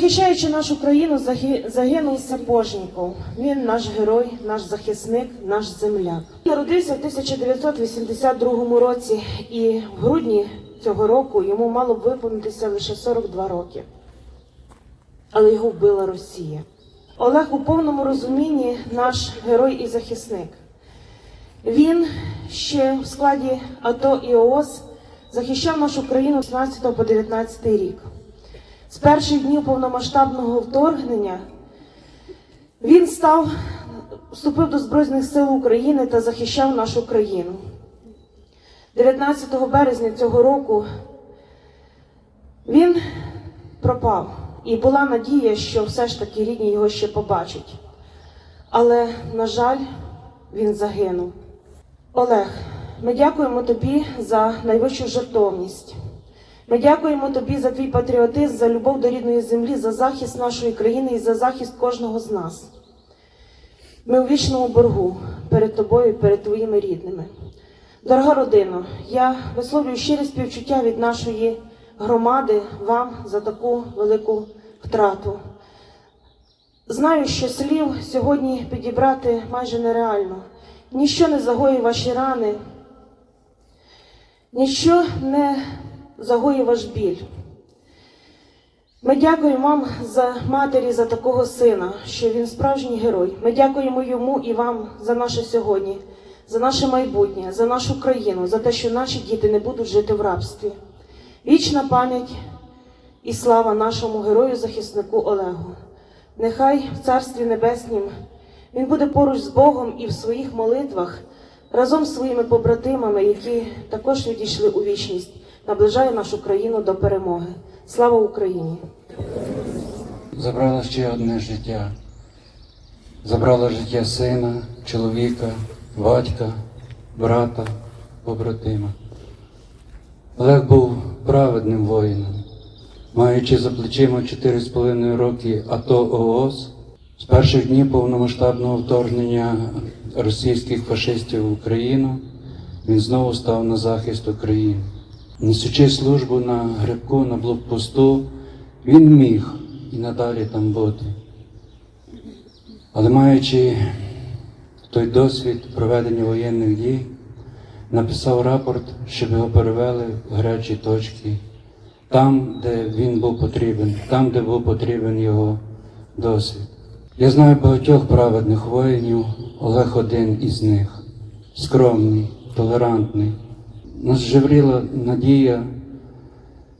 Захищаючи нашу країну, заги- загинув Сапожніков. Він наш герой, наш захисник, наш земляк. Народився в 1982 році, і в грудні цього року йому мало б виповнитися лише 42 роки. Але його вбила Росія. Олег у повному розумінні наш герой і захисник. Він ще в складі АТО і ООС захищав нашу країну з 17 по 19 рік. З перших днів повномасштабного вторгнення він став, вступив до Збройних сил України та захищав нашу країну. 19 березня цього року він пропав, і була надія, що все ж таки рідні його ще побачать. Але, на жаль, він загинув. Олег, ми дякуємо тобі за найвищу жертовність. Ми дякуємо тобі за твій патріотизм, за любов до рідної землі, за захист нашої країни і за захист кожного з нас. Ми у вічному боргу перед тобою, перед твоїми рідними. Дорога родино, я висловлюю щире співчуття від нашої громади вам за таку велику втрату. Знаю, що слів сьогодні підібрати майже нереально. Ніщо не загоює ваші рани, ніщо не загоює ваш біль. Ми дякуємо вам за матері, за такого сина, що він справжній герой. Ми дякуємо йому і вам за наше сьогодні, за наше майбутнє, за нашу країну, за те, що наші діти не будуть жити в рабстві. Вічна пам'ять і слава нашому герою-захиснику Олегу. Нехай в Царстві Небеснім він буде поруч з Богом і в своїх молитвах разом з своїми побратимами, які також відійшли у вічність, наближає нашу країну до перемоги. Слава Україні! Забрала ще одне життя. Забрала життя сина, чоловіка, батька, брата, побратима. Олег був праведним воїном, маючи за плечима 4,5 роки АТО ООС, з перших днів повномасштабного вторгнення російських фашистів в Україну він знову став на захист України. Несучи службу на грибку на блокпосту, він міг і надалі там бути. Але маючи той досвід проведення воєнних дій, написав рапорт, щоб його перевели в гарячі точки, там, де він був потрібен, там, де був потрібен його досвід. Я знаю багатьох праведних воїнів, Олег один із них, скромний, толерантний. Нас жевріла надія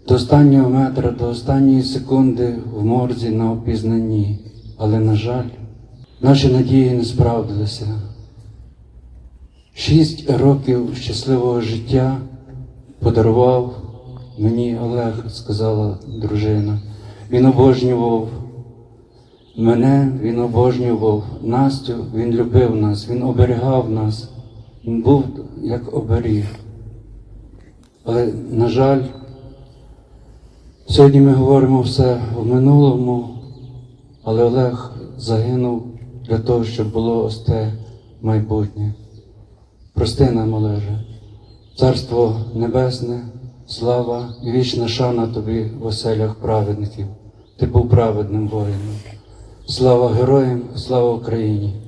до останнього метра, до останньої секунди в морзі на опізнанні. Але, на жаль, наші надії не справдилися. Шість років щасливого життя подарував мені Олег, сказала дружина. Він обожнював мене, він обожнював Настю, він любив нас, він оберігав нас. Він був як оберіг. Але, на жаль, сьогодні ми говоримо все в минулому, але Олег загинув для того, щоб було ось те майбутнє. Прости нам, Олеже, Царство Небесне, слава і вічна шана тобі в оселях праведників. Ти був праведним воїном. Слава героям, слава Україні!